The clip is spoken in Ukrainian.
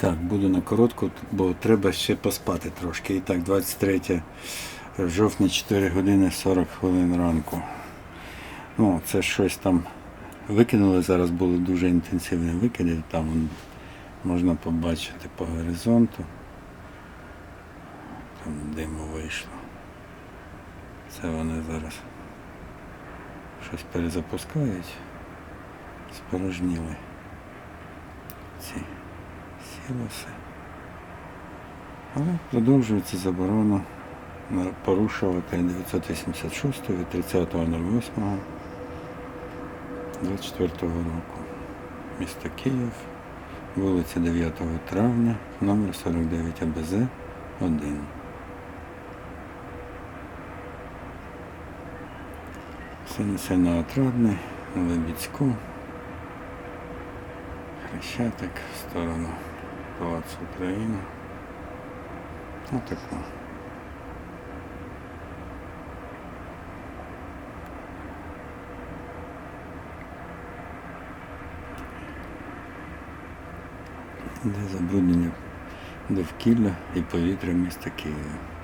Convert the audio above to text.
Так, буду на коротку, бо треба ще поспати трошки. І так, 23 жовтня, 4 години 40 хвилин ранку. Ну, це щось там викинули. Зараз були дуже інтенсивні викиди. Там можна побачити по горизонту. Там диму вийшло. Це вони зараз щось перезапускають. Спорожніли ці сілоси. Але продовжується заборона порушувати 986 від 30.08 24 року. Місто Київ, вулиця 9 травня, номер 49 АБЗ 1. Синесено отрадний, Лебідську. Хрещатик в сторону Палацу Україна. Отако. Де забруднення довкілля і повітря міста Києва.